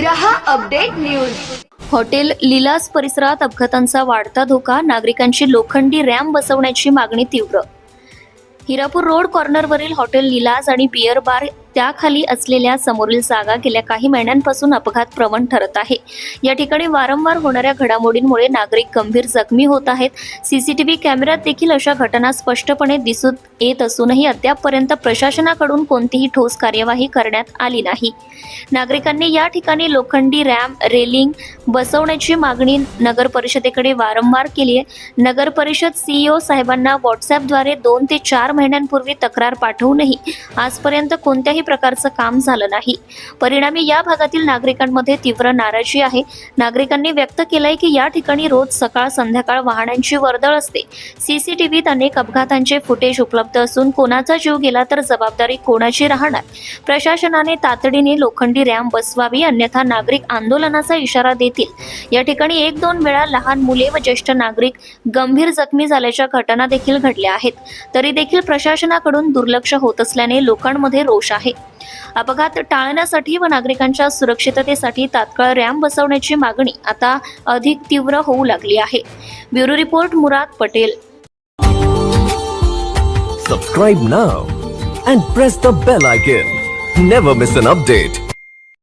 रहा update news. Hotel लिलास परिसरात अपघातांचा वाढता धोका नागरिकांची लोखंडी रॅम बसवण्याची मागणी तीव्र. हिरापूर रोड कॉर्नरवरील हॉटेल लिलास आणि बियर बार त्याखाली असलेल्या समोरील जागा गेल्या काही महिन्यांपासून अपघात प्रवण ठरत आहे. या ठिकाणी वारंवार होणाऱ्या घडामोडींमुळे नागरिक गंभीर जखमी होत आहेत. सीसीटीव्ही कॅमेऱ्यात देखील अशा घटना स्पष्टपणे दिसून येत असूनही अद्यापपर्यंत प्रशासनाकडून कोणतीही ठोस कार्यवाही करण्यात आली नाही. नागरिकांनी या ठिकाणी लोखंडी रॅम्प रेलिंग बसवण्याची मागणी नगर परिषदेकडे वारंवार केली आहे. नगर परिषद सीईओ साहेबांना व्हॉट्सअपद्वारे दोन ते चार महिन्यांपूर्वी तक्रार पाठवूनही आजपर्यंत कोणत्याही प्रकारचं काम झालं नाही. परिणामी या भागातील नागरिकांमध्ये तीव्र नाराजी आहे. नागरिकांनी व्यक्त केलंय की या ठिकाणी रोज सकाळ संध्याकाळ वाहनांची वर्दळ असते. सीसीटीव्हीत अनेक अपघातांचे फुटेज उपलब्ध असून कोणाचा जीव गेला तर जबाबदारी कोणाची राहणार? प्रशासनाने तातडीने लोखंडी रॅम्प बसवावी अन्यथा नागरिक आंदोलनाचा इशारा देतील. या ठिकाणी एक दोन वेळा लहान मुले व ज्येष्ठ नागरिक गंभीर जखमी झाल्याच्या घटना देखील घडल्या आहेत. तरी देखील प्रशासनाकडून दुर्लक्ष होत असल्याने लोकांमध्ये रोष आहे. अपघात टाळण्यासाठी व नागरिकांच्या सुरक्षिततेसाठी तात्काळ रॅम्प बसवण्याची मागणी आता अधिक तीव्र होऊ लागली आहे. Bureau report Murad Patel. Subscribe now and press the bell icon never miss an update